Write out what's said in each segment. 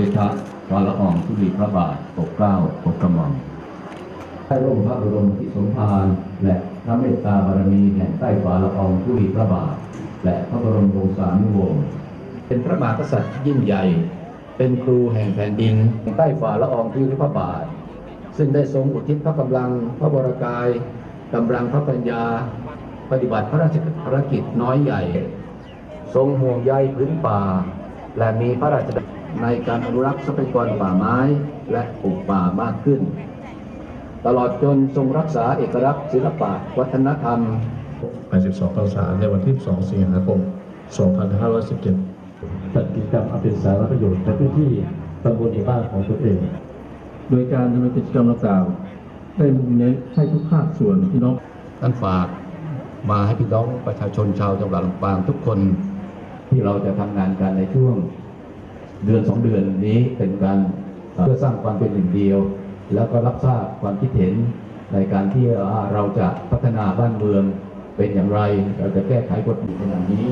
เดชะวาละอองธุลีพระบาทปกเกล้าปกกระหม่อมได้ร่วมพระบรมทิสมภารและพระเมตตาบารมีแห่งใต้ฝ่าละอองธุลีพระบาท และพระบรมวงศานุวงศ์เป็นพระมหากษัตริย์ยิ่งใหญ่ เป็นครูแห่งแผ่นดินใต้ฝ่าละอองธุลีพระบาท ซึ่งได้ทรงอุทิศพระกำลังพระวรกายกำลังพระปัญญา ปฏิบัติพระราชภารกิจน้อยใหญ่ ทรงห่วงใยพื้นป่า และมีพระราชดำ ในการอนุรักษ์ทรัพยากรป่าไม้และปลูกป่ามากขึ้น ตลอดจนทรงรักษาเอกลักษณ์ศิลปะวัฒนธรรม 82พรรษาในวันที่ 2 สิงหาคม 2517จัดกิจกรรมอันเป็นสาระประโยชน์ในพื้นที่ตำบลหมู่บ้านของตนเอง โดยการดำเนินกิจกรรมดังกล่าวได้มุ่งเน้นให้ทุกภาคส่วนพี่น้องท่านฝากมาให้พี่น้องประชาชนชาวจังหวัดลำปางทุกคนที่เราจะทำงานกันในช่วง เดือนสองเดือนนี้เป็นการเพื่อสร้างความเป็นหนึ่งเดียว แล้วก็รับทราบความคิดเห็นในการที่เราจะพัฒนาบ้านเมืองเป็นอย่างไร เราจะแก้ไขกฎหมายอย่างนี้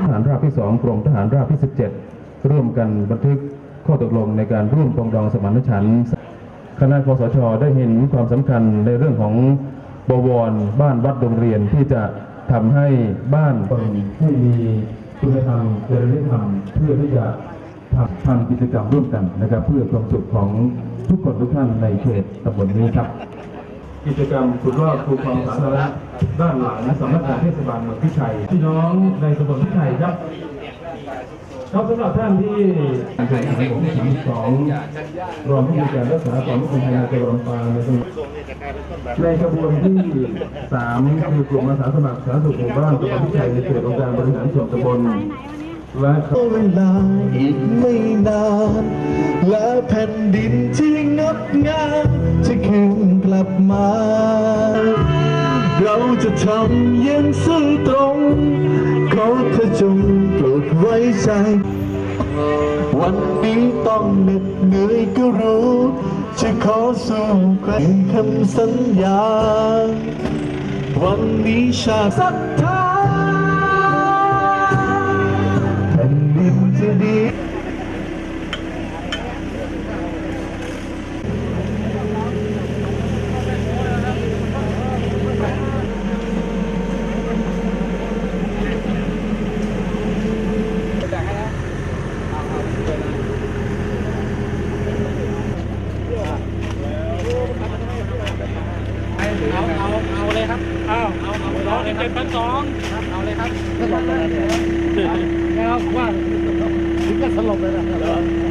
ทหารราบที่2กรมทหารราบที่ 17 ร่วมกันบันทึกข้อตกลงในการร่วมปองดองสมานฉันท์ คณะคอสชได้เห็นความสำคัญในเรื่องของบวรบ้านวัดโรงเรียนที่จะทำให้บ้านให้มีคุณธรรมจริยธรรมเพื่อที่จะทำทำกิจกรรมร่วมกันนะครับ เพื่อความสุขของทุกคนทุกท่านในเขตตำบลนี้ครับ กิจกรรมขุดลอกคูคลองสาธารณะด้านหลังสำนักงานเทศบาลเมืองพิชัยพี่น้องในตำบลพิชัยครับ ครับสำหรับท่านที่การแข่งขันของสามสองรองผู้มีการรักษาความมั่นคงภายในจังหวัดลำปางในจังหวัดในกระบวนที่สามคือกลุ่มอาสาสมัครสาธารณสุขหมู่บ้านตำบลพิชัยในเขตองค์การบริหารส่วนตำบลและเวลาอีกไม่นาน และแผ่นดินที่งดงามจะคืนกลับมา เราจะทำอยังซื่อตรง อเธอจงโปรดไว้ใจ วันนี้ต้องเหน็ดเหนื่อยก็รู้ จะขอสู้ใครคำสัญญา วันนี้ชาติ เอาเอาเลยเจ็ดพันสองครับเอาเลยครับสลบเลยแล้วว่าถึงก็สลบเลยนะ